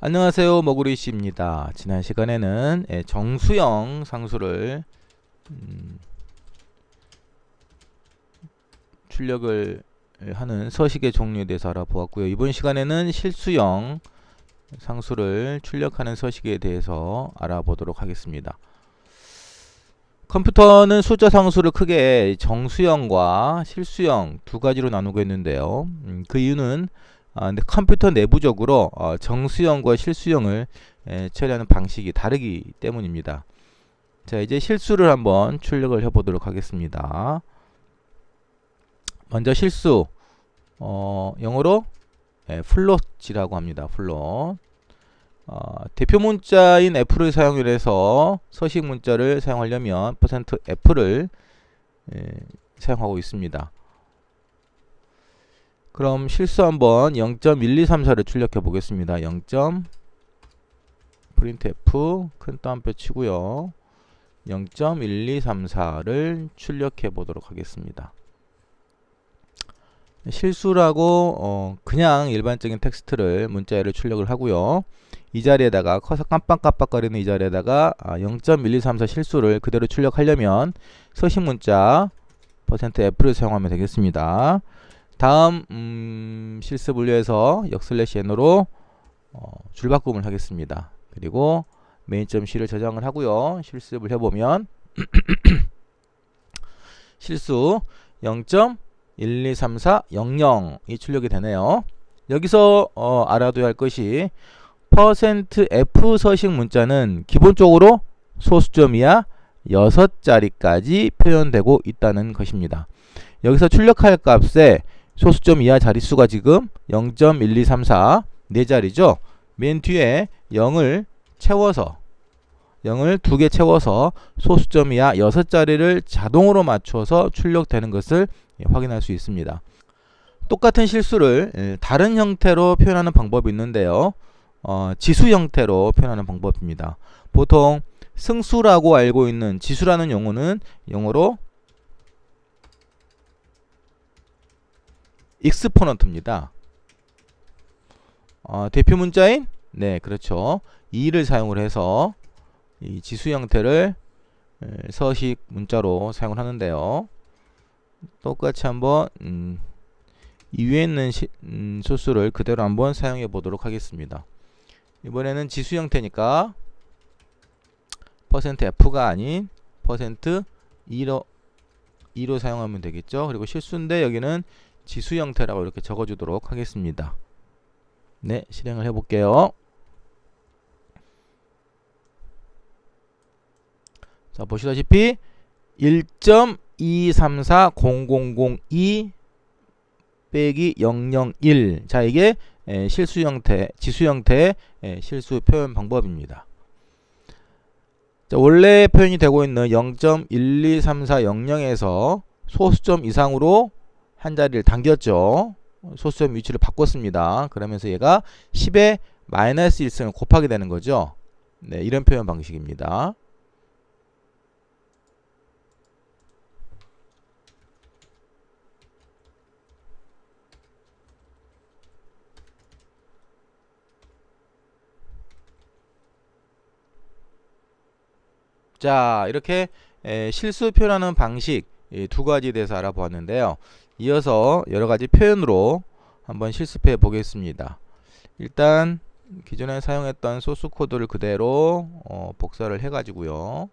안녕하세요 머구리씨입니다. 지난 시간에는 예, 정수형 상수를 음, 출력을 하는 서식의 종류에 대해서 알아보았고요. 이번 시간에는 실수형 상수를 출력하는 서식에 대해서 알아보도록 하겠습니다. 컴퓨터는 숫자 상수를 크게 정수형과 실수형 두 가지로 나누고 있는데요. 음, 그 이유는 아, 근데 컴퓨터 내부적으로 어, 정수형과 실수형을 에, 처리하는 방식이 다르기 때문입니다. 자 이제 실수를 한번 출력을 해보도록 하겠습니다. 먼저 실수 어, 영어로 예, 플롯이라고 합니다. 플롯 어, 대표 문자인 F를 사용해서 서식 문자를 사용하려면 %F를 예, 사용하고 있습니다. 그럼 실수 한번 0.1234를 출력해 보겠습니다. 0. printf 큰 따옴표 치고요. 0.1234를 출력해 보도록 하겠습니다. 실수라고 어 그냥 일반적인 텍스트를 문자열을 출력을 하고요. 이 자리에다가 커서 깜빡깜빡거리는 이 자리에다가 아, 0.1234 실수를 그대로 출력하려면 서식 문자 %f를 사용하면 되겠습니다. 다음 음, 실습 분류에서 역슬래시 n으로 어, 줄바꿈을 하겠습니다. 그리고 메인.c를 저장을 하고요. 실습을 해보면 실수 0.123400이 출력이 되네요. 여기서 어, 알아둬야 할 것이 %f 서식 문자는 기본적으로 소수점 이하 6자리까지 표현되고 있다는 것입니다. 여기서 출력할 값에 소수점 이하 자릿수가 지금 0.1234 4자리죠. 맨 뒤에 0을 채워서 0을 두 개 채워서 소수점 이하 6자리를 자동으로 맞춰서 출력되는 것을 확인할 수 있습니다. 똑같은 실수를 다른 형태로 표현하는 방법이 있는데요. 어, 지수 형태로 표현하는 방법입니다. 보통 승수라고 알고 있는 지수라는 용어는 영어로 익스포넌트입니다. 어, 대표 문자인 네 그렇죠 2를 사용을 해서 이 지수 형태를 서식 문자로 사용을 하는데요. 똑같이 한번 음, 이 위에 있는 시, 음, 소수를 그대로 한번 사용해 보도록 하겠습니다. 이번에는 지수 형태니까 %f가 아닌 %2로 2로 사용하면 되겠죠. 그리고 실수인데 여기는 지수 형태라고 이렇게 적어주도록 하겠습니다. 네, 실행을 해볼게요. 자, 보시다시피 1.234002 빼기 001. 자, 이게 에, 실수 형태, 지수 형태의 에, 실수 표현 방법입니다. 자, 원래 표현이 되고 있는 0.123400에서 소수점 이상으로 한 자리를 당겼죠. 소수점 위치를 바꿨습니다. 그러면서 얘가 10에 마이너스 1승을 곱하게 되는 거죠. 네, 이런 표현 방식입니다. 자, 이렇게 에, 실수 표현하는 방식 두 가지에 대해서 알아보았는데요. 이어서 여러 가지 표현으로 한번 실습해 보겠습니다. 일단 기존에 사용했던 소스 코드를 그대로 어, 복사를 해 가지고요.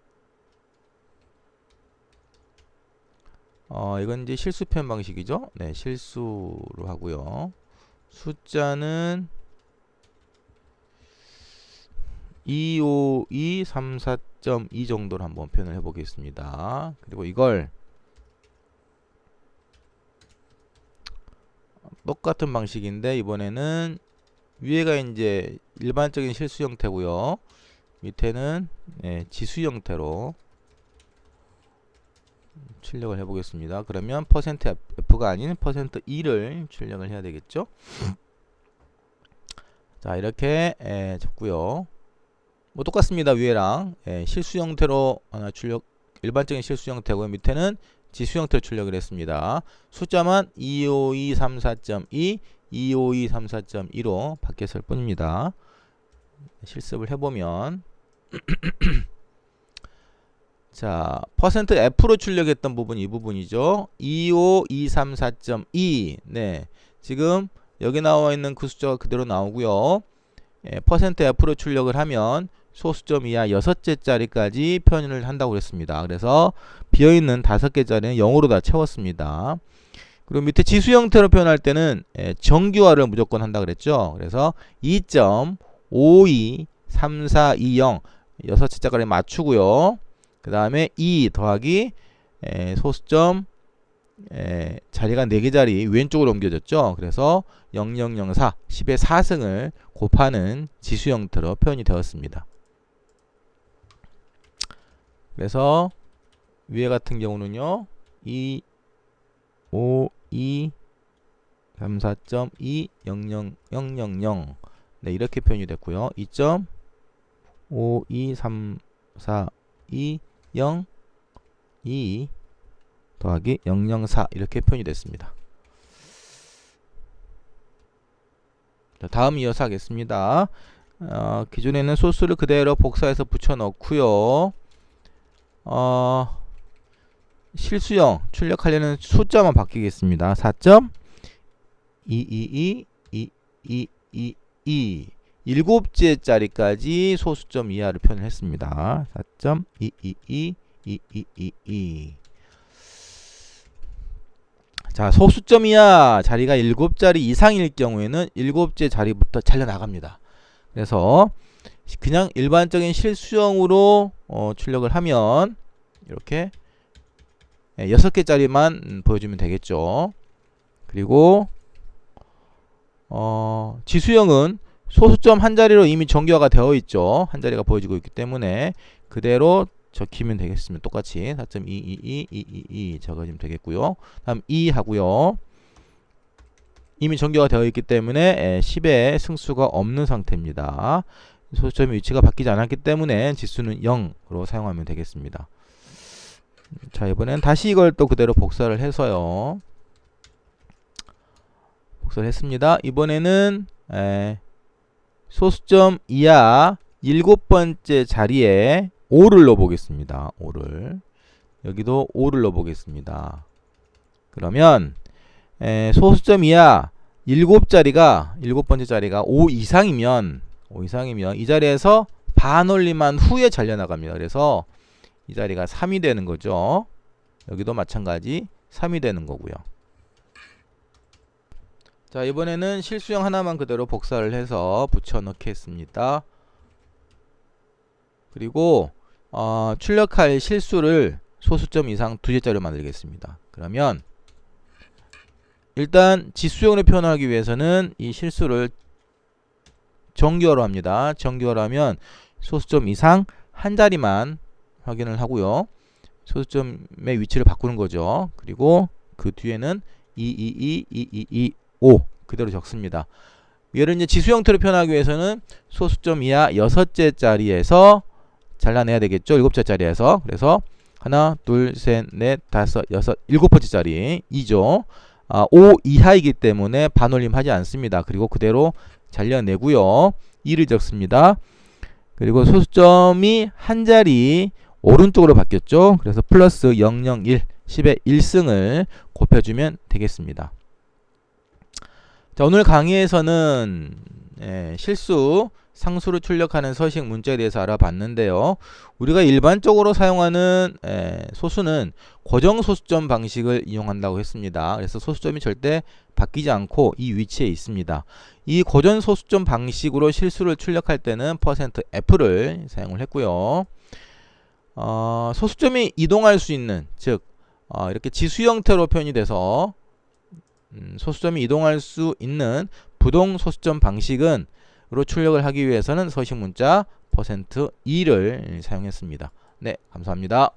어, 이건 이제 실수 표현 방식이죠. 네, 실수로 하고요. 숫자는 25234.2 정도로 한번 표현을 해 보겠습니다. 그리고 이걸 똑같은 방식인데 이번에는 위에가 이제 일반적인 실수 형태고요. 밑에는 예, 지수 형태로 출력을 해보겠습니다. 그러면 %f가 아닌 %2를 출력을 해야 되겠죠. 자 이렇게 예, 적고요. 뭐 똑같습니다. 위에랑 예, 실수 형태로 하나 출력 일반적인 실수 형태고요. 밑에는 지수 형태로 출력을 했습니다. 숫자만 25234.2, 25234.2로 바뀌었을 뿐입니다. 실습을 해보면 자, 퍼센트 F로 출력했던 부분 이 부분이죠. 25234.2. 네. 지금 여기 나와 있는 그 숫자가 그대로 나오고요. 예, F로 출력을 하면 소수점 이하 여섯째 자리까지 표현을 한다고 그랬습니다. 그래서 비어 있는 다섯 개 자리는 0으로 다 채웠습니다. 그리고 밑에 지수 형태로 표현할 때는 예, 정규화를 무조건 한다 그랬죠. 그래서 2.52342.0 여섯째 자리에 맞추고요. 그 다음에 2 더하기 에, 소수점 에, 자리가 4개 자리 왼쪽으로 옮겨졌죠. 그래서 0004 10의 4승을 곱하는 지수 형태로 표현이 되었습니다. 그래서 위에 같은 경우는요. 2 5 2 3 4.2 0 0 0 0 0 네, 이렇게 표현이 됐고요. 2.5 2 3 4 2 0 2 더하기 004 이렇게 표현이 됐습니다. 자, 다음 이어서 하겠습니다. 어, 기존에는 소스를 그대로 복사해서 붙여 넣고요. 어, 실수형 출력하려는 숫자만 바뀌겠습니다. 4.2222222 일곱째 자리까지 소수점 이하를 표현했습니다. 4.2222222 자, 소수점 이하 자리가 일곱 자리 이상일 경우에는 일곱째 자리부터 잘려 나갑니다. 그래서 그냥 일반적인 실수형으로 어, 출력을 하면 이렇게 예, 여섯 개짜리만 음, 보여주면 되겠죠. 그리고 어, 지수형은 소수점 한 자리로 이미 정교화가 되어 있죠. 한 자리가 보여지고 있기 때문에 그대로 적히면 되겠습니다. 똑같이 4.22222 적어주면 되겠고요. 다음 2 하고요. 이미 정교가 되어 있기 때문에 10의 승수가 없는 상태입니다. 소수점의 위치가 바뀌지 않았기 때문에 지수는 0으로 사용하면 되겠습니다. 자 이번엔 다시 이걸 또 그대로 복사를 해서요. 복사를 했습니다. 이번에는 에, 소수점 이하 일곱 번째 자리에 5를 넣어보겠습니다. 5를 여기도 5를 넣어보겠습니다. 그러면 에, 소수점 이하 일곱 자리가 일곱 번째 자리가 5 이상이면 5 이상이면 이 자리에서 반올림한 후에 잘려 나갑니다. 그래서 이 자리가 3이 되는 거죠. 여기도 마찬가지 3이 되는 거고요. 자 이번에는 실수형 하나만 그대로 복사를 해서 붙여 넣겠습니다. 그리고 어, 출력할 실수를 소수점 이상 두 개짜리로 만들겠습니다. 그러면 일단 지수형으로 표현하기 위해서는 이 실수를 정규어로 합니다. 정규어로 하면 소수점 이상 한 자리만 확인을 하고요. 소수점의 위치를 바꾸는 거죠. 그리고 그 뒤에는 222, 222, 5 그대로 적습니다. 얘를 이제 지수 형태로 표현하기 위해서는 소수점 이하 여섯째 자리에서 잘라내야 되겠죠. 일곱째 자리에서. 그래서 하나, 둘, 셋, 넷, 다섯, 여섯, 일곱 번째 자리 2죠. 아, 5 이하이기 때문에 반올림 하지 않습니다. 그리고 그대로 잘려내고요. 2를 적습니다. 그리고 소수점이 한 자리 오른쪽으로 바뀌었죠. 그래서 플러스 001, 10의 1승을 곱해주면 되겠습니다. 자, 오늘 강의에서는 예, 실수, 상수를 출력하는 서식 문자에 대해서 알아봤는데요. 우리가 일반적으로 사용하는 에, 소수는 고정 소수점 방식을 이용한다고 했습니다. 그래서 소수점이 절대 바뀌지 않고 이 위치에 있습니다. 이 고정 소수점 방식으로 실수를 출력할 때는 %f를 사용을 했고요. 어, 소수점이 이동할 수 있는 즉 어, 이렇게 지수 형태로 표현이 돼서 음, 소수점이 이동할 수 있는 부동 소수점 방식은 으로 출력을 하기 위해서는 서식 문자 %2를 사용했습니다. 네, 감사합니다.